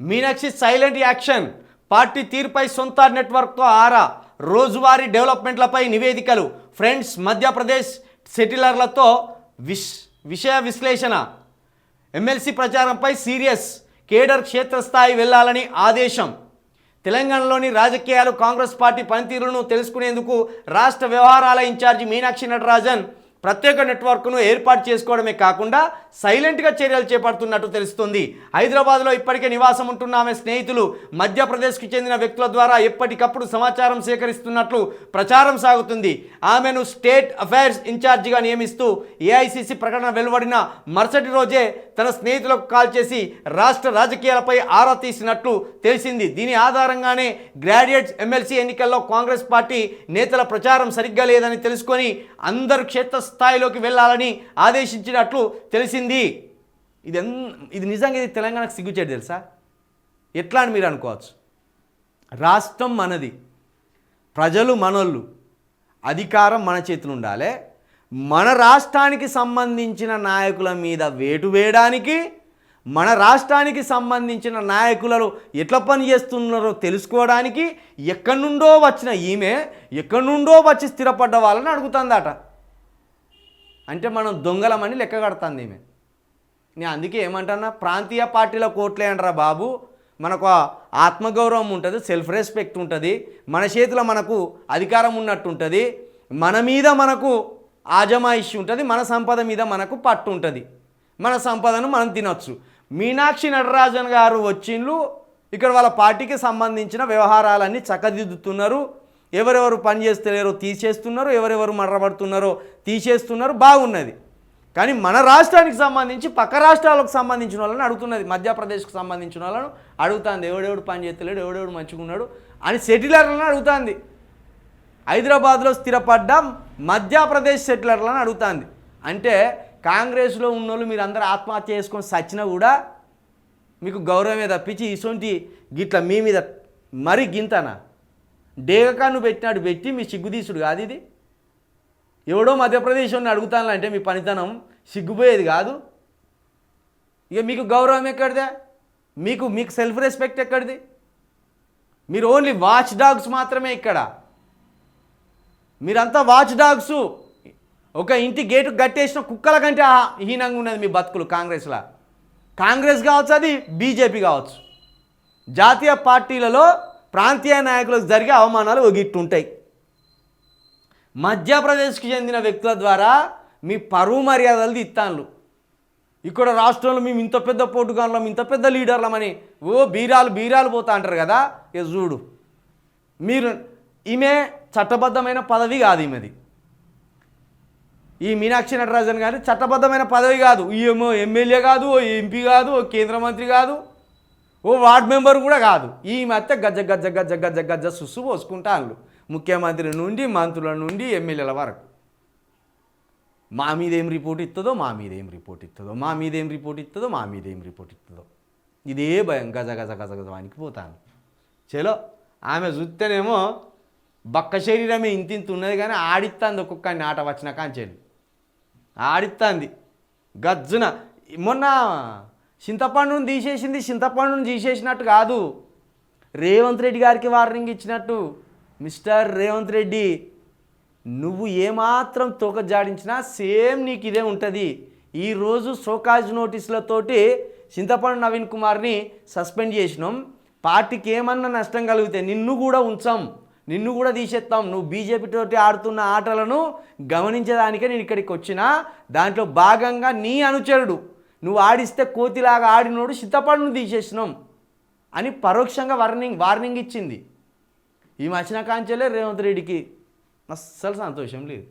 Meenakshi silent action. Party తీరుపై సొంత నెట్వర్క్తో ఆరా. రోజువారీ డెవలప్మెంట్లపై నివేదికలు. ఫ్రెండ్స్ మధ్యప్రదేశ్ సెటిలర్లతో విష్ విషయ విశ్లేషణ. MLC ప్రచారంపై serious. కేడర్ క్షేత్రస్థాయి వెళ్ళాలని ఆదేశం. తెలంగాణలోని రాజకీయాలు కాంగ్రెస్ పార్టీ పనితీరును తెలుసుకునేందుకు రాష్ట్ర వ్యవహారాల ఇన్ఛార్జి మీనాక్షి నటరాజన్ ప్రత్యేక నెట్వర్క్ను ఏర్పాటు చేసుకోవడమే కాకుండా సైలెంట్గా చర్యలు చేపడుతున్నట్టు తెలుస్తుంది. హైదరాబాద్లో ఇప్పటికే నివాసం ఉంటున్న ఆమె స్నేహితులు మధ్యప్రదేశ్కి చెందిన వ్యక్తుల ద్వారా ఎప్పటికప్పుడు సమాచారం సేకరిస్తున్నట్లు ప్రచారం సాగుతుంది. ఆమెను స్టేట్ అఫైర్స్ ఇన్ఛార్జిగా నియమిస్తూ ఏఐసిసి ప్రకటన వెలువడిన మరుసటి రోజే తన స్నేహితులకు కాల్ చేసి రాష్ట్ర రాజకీయాలపై ఆరా తీసినట్లు తెలిసింది. దీని ఆధారంగానే గ్రాడ్యుయేట్స్ ఎమ్మెల్సీ ఎన్నికల్లో కాంగ్రెస్ పార్టీ నేతల ప్రచారం సరిగ్గా లేదని తెలుసుకొని అందరు క్షేత్ర స్థాయిలోకి వెళ్ళాలని ఆదేశించినట్లు తెలిసింది. ఇది ఎన్ ఇది నిజంగా ఇది తెలంగాణకు సిగ్గుచేటు తెలుసా? ఎట్లా అని మీరు అనుకోవచ్చు? రాష్ట్రం మనది. ప్రజలు మనోళ్ళు. అధికారం మన చేతులు ఉండాలి. మన రాష్ట్రానికి సంబంధించిన నాయకుల మీద వేటు వేయడానికి మన రాష్ట్రానికి సంబంధించిన నాయకులను ఎట్లా పని చేస్తున్నారో తెలుసుకోవడానికి ఎక్కడి నుండో వచ్చిన ఈమె ఎక్కడి నుండో వచ్చి స్థిరపడ్డ వాళ్ళని అడుగుతుందట. అంటే మనం దొంగలమని లెక్క కడుతుంది ఈమె. నేను అందుకే ఏమంటానా ప్రాంతీయ పార్టీల కోట్లే అంటారా బాబు. మనకు ఆత్మగౌరవం ఉంటుంది సెల్ఫ్ రెస్పెక్ట్ ఉంటుంది మన చేతిలో మనకు అధికారం ఉన్నట్టు ఉంటుంది మన మీద మనకు ఆజమాయిషి ఉంటుంది మన సంపద మీద మనకు పట్టు ఉంటుంది. మన సంపదను మనం తినొచ్చు. మీనాక్షి నటరాజన్ గారు వచ్చిండ్లు ఇక్కడ వాళ్ళ పార్టీకి సంబంధించిన వ్యవహారాలన్నీ చక్కదిద్దుతున్నారు. ఎవరెవరు పని చేస్తలేరో తీసేస్తున్నారు ఎవరెవరు మర్రబడుతున్నారో తీసేస్తున్నారు బాగున్నది. కానీ మన రాష్ట్రానికి సంబంధించి పక్క రాష్ట్రాలకు సంబంధించిన వాళ్ళని అడుగుతున్నది మధ్యప్రదేశ్కి సంబంధించిన వాళ్ళను అడుగుతుంది ఎవడెవడు పని చేస్తలేడు ఎవడెవడు మంచిగా ఉన్నాడు అని సెటిలర్లను అడుగుతుంది. హైదరాబాద్లో స్థిరపడ్డ మధ్యప్రదేశ్ సెటిలర్లను అడుగుతుంది. అంటే కాంగ్రెస్లో ఉన్నోళ్ళు మీరు అందరూ ఆత్మహత్య చేసుకొని సచ్చినా కూడా మీకు గౌరవమే తప్పించి ఇసొంటి గిట్ల మీ మీద మరి గింతనా? డేగకాను పెట్టినాడు పెట్టి మీ సిగ్గుదీసుడు కాదు ఇది. ఎవడో మధ్యప్రదేశ్ని అడుగుతాను అంటే మీ పనితనం సిగ్గుపోయేది కాదు. ఇక మీకు గౌరవం ఎక్కడిదే? మీకు మీకు సెల్ఫ్ రెస్పెక్ట్ ఎక్కడిది? మీరు ఓన్లీ వాచ్ డాగ్స్ మాత్రమే ఇక్కడ. మీరంతా వాచ్ డాగ్స్ ఒక ఇంటి గేటు గట్టేసిన కుక్కల కంటే హీనంగా ఉన్నది మీ బతుకులు కాంగ్రెస్లో. కాంగ్రెస్ కావచ్చు అది బీజేపీ కావచ్చు. జాతీయ పార్టీలలో ప్రాంతీయ నాయకులకు జరిగే అవమానాలు ఒగిట్టుంటాయి. ఉంటాయి మధ్యప్రదేశ్కి చెందిన వ్యక్తుల ద్వారా మీ పరువు మర్యాదలు తీస్తాన్లు ఇక్కడ రాష్ట్రంలో మేము ఇంత పెద్ద పోటుగాన్లం ఇంత పెద్ద లీడర్లమని ఓ బీరాలు బీరాలు పోతా అంటారు కదా? ఇక చూడు. మీరు ఈమె చట్టబద్ధమైన పదవి కాదు ఈమెది. ఈ మీనాక్షి నటరాజన్ గారి చట్టబద్ధమైన పదవి కాదు. ఏమో ఎమ్మెల్యే కాదు ఓ ఎంపీ కాదు ఓ కేంద్ర మంత్రి కాదు. ఓ వార్డ్ మెంబర్ కూడా కాదు. ఈ మధ్య గజ్జ గజ్జ గజ్జ గజ్జ గజ్జ సుస్సు పోసుకుంటాను ముఖ్యమంత్రి నుండి మంత్రుల నుండి ఎమ్మెల్యేల వరకు. మా మీద ఏం రిపోర్ట్ ఇస్తుందో మా మీద ఏం రిపోర్ట్ ఇస్తుందో మా మీద ఏం రిపోర్ట్ ఇస్తుందో మా మీద ఏం రిపోర్ట్ ఇస్తుందో. ఇదే భయం. గజ గజ గజ గజ వణికిపోతాను చలో ఆమె చూస్తేనేమో బక్క శరీరమే ఇంత ఇంత ఉన్నది కానీ ఆడిస్తుంది ఒక్కొక్క ఆట వచ్చిన కాంచెలు. ఆడిస్తుంది గజ్జున మొన్న చింతపండును తీసేసింది చింతపండును తీసేసినట్టు కాదు. రేవంత్ రెడ్డి గారికి వార్నింగ్ ఇచ్చినట్టు. మిస్టర్ రేవంత్ రెడ్డి నువ్వు ఏమాత్రం తోక జాడించినా సేమ్ నీకు ఇదే ఉంటుంది. ఈరోజు సోకాజ్ నోటీసులతోటి చింతపండు నవీన్ కుమార్ని సస్పెండ్ చేసినాం. పార్టీకి ఏమన్నా నష్టం కలిగితే నిన్ను కూడా ఉంచాం. నిన్ను కూడా తీసేస్తాం నువ్వు బీజేపీతోటి ఆడుతున్న ఆటలను గమనించడానికే నేను ఇక్కడికి వచ్చిన. దాంట్లో భాగంగా నీ అనుచరుడు నువ్వు ఆడిస్తే కోతిలాగా ఆడినోడు సిద్ధపడును తీసేసినాం అని పరోక్షంగా వార్నింగ్ వార్నింగ్ ఇచ్చింది. ఈ మధ్యన కాంచెలే రేవంత్ రెడ్డికి అస్సలు సంతోషం లేదు.